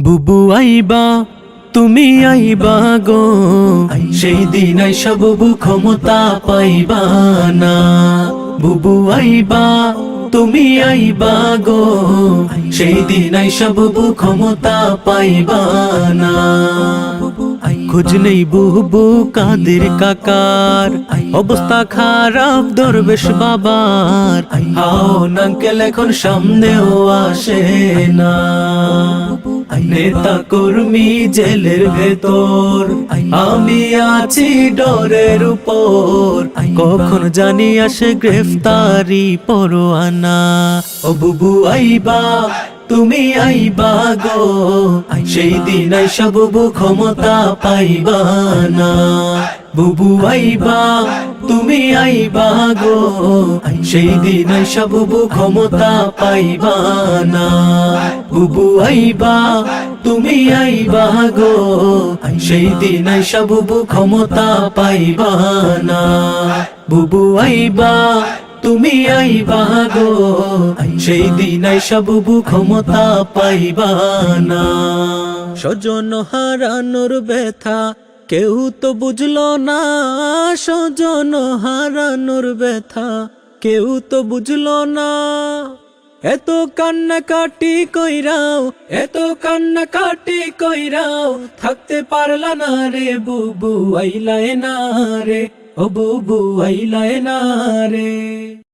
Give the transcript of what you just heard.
বুবু আইবা, তুমি আইবা গো। সেই দিন আইসা বুবু ক্ষমতা পাইবা না। বুবু আইবা, তুমি আইবা গো। সেই দিন বুবু ক্ষমতা পাইবা না। খোঁজ নেই বুবু কাদের কাকার। অবস্থা খারাপ দরবেশ বাবার। হাও নাঙ্কেল এখন সামনেও আসে না। নেতা কর্মী জেলের ভেতর। আমি আছি ডরের উপর। কখন জানি আসে গ্রেফতারি পরোয়ানা। ও বুবু আইবা, তুমি আইবা গো। সেই দিন আইসা বুবু ক্ষমতা পাইবা না। বুবু আইবা তুমি আইবা গো সেই দিন আইসা বুবু ক্ষমতা পাইবা না। বুবু আইবা, তুমি আইবা গো সেই দিন আইসা বুবু ক্ষমতা পাইবা না। বুবু আইবা, তুমি আইবা গো সেই দিন আইসা বুবু ক্ষমতা পাইবা না। স্বজন হারানোর ব্যথা কেউ তো বুঝলো না স্বজন হারানোর ব্যথা। কেউ তো বুঝলো না এত কান্না কাটি কইরাও, এত কান্না কাটি কইরাও, থাকতে পারলা না রে বুবু, আইলায় না রে, ও বুবু, আইলায় না রে।